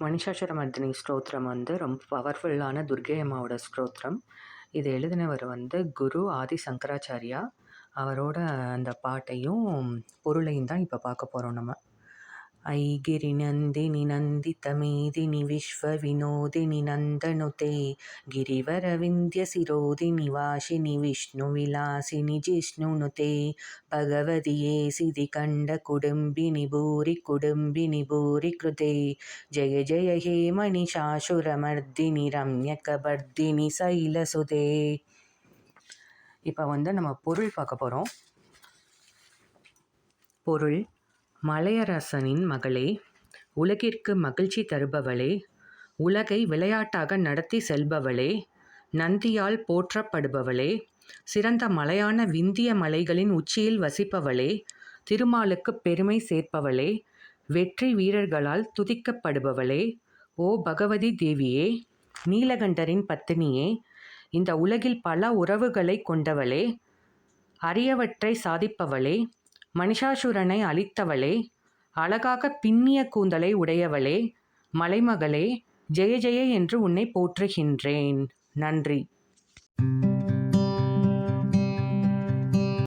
மணிஷாசுரமர்தினி ஸ்தோத்திரம் வந்து ரொம்ப பவர்ஃபுல்லான துர்கை அம்மாவோட ஸ்தோத்திரம். இது எழுதினவர் வந்து குரு ஆதி சங்கராச்சாரியா. அவரோட அந்த பாட்டையும் பொருளையும் தான் இப்போ பார்க்க போகிறோம் நம்ம. ஐகிரிநந்தினி நந்திதமேதினி விश्वविनोदिनि नन्दनुते गिरिवरविन्द्यशिरोदिनि वासिनि विष्णुविलासिनि जिष्णुनुते भगवदिये सिधिकण्डकुडुम्बिनि भूरिकुडुम्बिनि भूरिकृते जय जय हे मणिशाशुरमर्दिनि रम्यकबर्दिनि सैलसुदे இப்போ வந்து நம்ம பொருள் பார்க்க போகிறோம் பொருள் மலையரசனின் மகளே உலகிற்கு மகிழ்ச்சி தருபவளே உலகை விளையாட்டாக நடத்தி செல்பவளே நந்தியால் போற்றப்படுபவளே சிறந்த மலையான விந்திய மலைகளின் உச்சியில் வசிப்பவளே திருமாலுக்கு பெருமை சேர்ப்பவளே வெற்றி வீரர்களால் துதிக்கப்படுபவளே ஓ பகவதி தேவியே நீலகண்டரின் பத்தினியே இந்த உலகில் பல உறவுகளை கொண்டவளே அரியவற்றை சாதிப்பவளே மனிஷாசுரனை அழித்தவளே அழகாக பின்னிய கூந்தலை உடையவளே மலைமகளே ஜெய ஜெய என்று உன்னை போற்றுகின்றேன். நன்றி.